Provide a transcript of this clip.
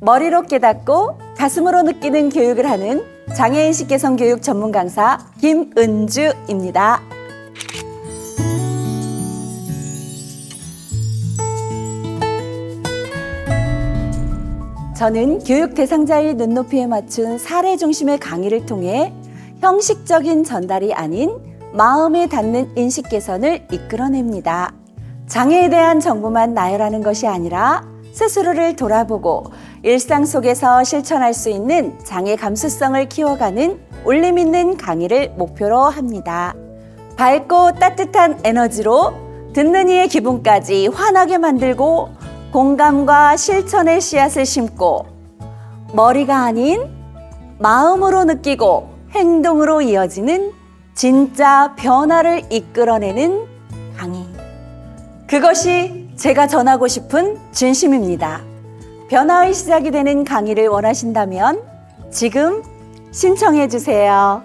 머리로 깨닫고 가슴으로 느끼는 교육을 하는 장애인식 개선 교육 전문 강사 김은주입니다. 저는 교육 대상자의 눈높이에 맞춘 사례 중심의 강의를 통해 형식적인 전달이 아닌 마음에 닿는 인식 개선을 이끌어냅니다. 장애에 대한 정보만 나열하는 것이 아니라 스스로를 돌아보고 일상 속에서 실천할 수 있는 장애 감수성을 키워가는 울림 있는 강의를 목표로 합니다. 밝고 따뜻한 에너지로 듣는 이의 기분까지 환하게 만들고 공감과 실천의 씨앗을 심고 머리가 아닌 마음으로 느끼고 행동으로 이어지는 진짜 변화를 이끌어내는 강의. 그것이 제가 전하고 싶은 진심입니다. 변화의 시작이 되는 강의를 원하신다면 지금 신청해 주세요.